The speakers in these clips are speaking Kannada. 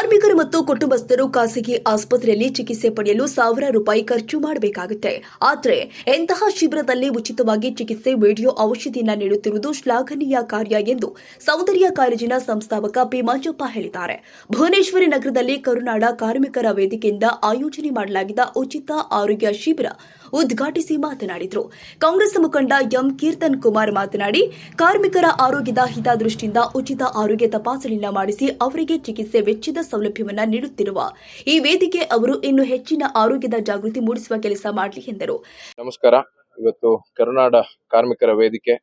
ಕಾರ್ಮಿಕರು ಮತ್ತು ಕುಟುಂಬಸ್ಥರು ಖಾಸಗಿ ಆಸ್ಪತ್ರೆಯಲ್ಲಿ ಚಿಕಿತ್ಸೆ ಪಡೆಯಲು ಸಾವಿರ ರೂಪಾಯಿ ಖರ್ಚು ಮಾಡಬೇಕಾಗುತ್ತೆ. ಆದರೆ ಎಂತಹ ಶಿಬಿರದಲ್ಲಿ ಉಚಿತವಾಗಿ ಚಿಕಿತ್ಸೆ, ವಿಡಿಯೋ ಔಷಧಿಯನ್ನು ನೀಡುತ್ತಿರುವುದು ಶ್ಲಾಘನೀಯ ಕಾರ್ಯ ಎಂದು ಸೌಂದರ್ಯ ಕಾಲೇಜಿನ ಸಂಸ್ಥಾಪಕ ಪಿ ಹೇಳಿದ್ದಾರೆ. ಭುವನೇಶ್ವರಿ ನಗರದಲ್ಲಿ ಕರುನಾಡ ಕಾರ್ಮಿಕರ ವೇದಿಕೆಯಿಂದ ಆಯೋಜನೆ ಮಾಡಲಾಗಿದ್ದ ಉಚಿತ ಆರೋಗ್ಯ ಶಿಬಿರ ಉದ್ಘಾಟಿಸಿ ಮಾತನಾಡಿದರು. ಕಾಂಗ್ರೆಸ್ ಮುಖಂಡ ಎಂ ಕೀರ್ತನ್ ಕುಮಾರ್ ಮಾತನಾಡಿ, ಕಾರ್ಮಿಕರ ಆರೋಗ್ಯದ ಹಿತದೃಷ್ಟಿಯಿಂದ ಉಚಿತ ಆರೋಗ್ಯ ತಪಾಸಣೆಯನ್ನ ಮಾಡಿಸಿ ಅವರಿಗೆ ಚಿಕಿತ್ಸೆ ವೆಚ್ಚದ ಸೌಲಭ್ಯವನ್ನ ನೀಡುತ್ತಿರುವ ಈ ವೇದಿಕೆ ಅವರು ಇನ್ನು ಹೆಚ್ಚಿನ ಆರೋಗ್ಯದ ಜಾಗೃತಿ ಮೂಡಿಸುವ ಕೆಲಸ ಮಾಡಲಿ ಎಂದರು. ನಮಸ್ಕಾರ. ಇವತ್ತು ಕರುನಾಡ ಕಾರ್ಮಿಕರ ವೇದಿಕೆ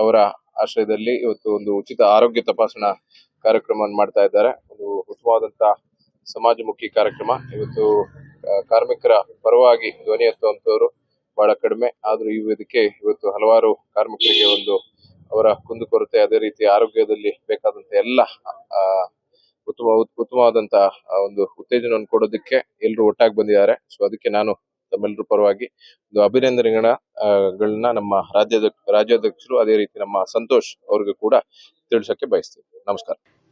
ಅವರ ಆಶ್ರಯದಲ್ಲಿ ಇವತ್ತು ಒಂದು ಉಚಿತ ಆರೋಗ್ಯ ತಪಾಸಣಾ ಕಾರ್ಯಕ್ರಮವನ್ನು ಮಾಡ್ತಾ ಇದ್ದಾರೆ. ಒಂದು ಉತ್ತಮವಾದಂತಹ ಸಮಾಜಮುಖಿ ಕಾರ್ಯಕ್ರಮ. ಇವತ್ತು ಕಾರ್ಮಿಕರ ಪರವಾಗಿ ಧ್ವನಿ ಎತ್ತುವಂತವರು ಬಹಳ ಕಡಿಮೆ. ಆದ್ರೂ ಈ ವೇದಿಕೆ ಇವತ್ತು ಹಲವಾರು ಕಾರ್ಮಿಕರಿಗೆ ಒಂದು ಅವರ ಕುಂದುಕೊರತೆ ಅದೇ ರೀತಿ ಆರೋಗ್ಯದಲ್ಲಿ ಬೇಕಾದಂತ ಎಲ್ಲ ಉತ್ತಮ ಉತ್ತಮವಾದಂತ ಆ, ಒಂದು ಉತ್ತೇಜನವನ್ನು ಕೊಡೋದಕ್ಕೆ ಎಲ್ಲರೂ ಒಟ್ಟಾಗಿ ಬಂದಿದ್ದಾರೆ. ಸೊ ಅದಕ್ಕೆ ನಾನು ತಮ್ಮೆಲ್ಲರ ಪರವಾಗಿ ಒಂದು ಅಭಿನಂದನೆಗಳ ಆ, ಗಳನ್ನ ನಮ್ಮ ರಾಜ್ಯದ ರಾಜ್ಯಾಧ್ಯಕ್ಷರು ಅದೇ ರೀತಿ ನಮ್ಮ ಸಂತೋಷ್ ಅವ್ರಿಗೆ ಕೂಡ ತಿಳಿಸಕ್ಕೆ ಬಯಸ್ತೀನಿ. ನಮಸ್ಕಾರ.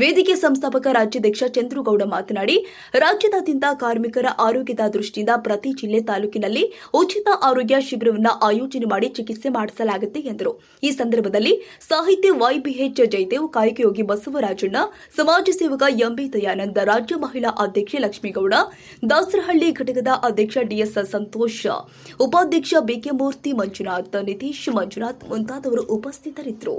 ವೇದಿಕೆ ಸಂಸ್ಥಾಪಕ ರಾಜ್ಯಾಧ್ಯಕ್ಷ ಚಂದ್ರುಗೌಡ ಮಾತನಾಡಿ, ರಾಜ್ಯದಾದ್ಯಂತ ಕಾರ್ಮಿಕರ ಆರೋಗ್ಯದ ದೃಷ್ಟಿಯಿಂದ ಪ್ರತಿ ಜಿಲ್ಲೆ ತಾಲೂಕಿನಲ್ಲಿ ಉಚಿತ ಆರೋಗ್ಯ ಶಿಬಿರವನ್ನು ಆಯೋಜನೆ ಮಾಡಿ ಚಿಕಿತ್ಸೆ ಮಾಡಿಸಲಾಗುತ್ತೆ ಎಂದರು. ಈ ಸಂದರ್ಭದಲ್ಲಿ ಸಾಹಿತ್ಯ ವೈಬಿಎಚ್ ಜಯದೇವ್, ಕಾಯಕಯೋಗಿ ಬಸವರಾಜಣ್ಣ, ಸಮಾಜ ಸೇವಕ ಎಂಬಿ ದಯಾನಂದ, ರಾಜ್ಯ ಮಹಿಳಾ ಅಧ್ಯಕ್ಷೆ ಲಕ್ಷ್ಮೀಗೌಡ, ದಾಸರಹಳ್ಳಿ ಘಟಕದ ಅಧ್ಯಕ್ಷ ಡಿಎಸ್ ಸಂತೋಷ, ಉಪಾಧ್ಯಕ್ಷ ಬಿಕೆ ಮೂರ್ತಿ ಮಂಜುನಾಥ್, ನಿತೀಶ್ ಮಂಜುನಾಥ್ ಮುಂತಾದವರು ಉಪಸ್ಥಿತರಿದ್ದರು.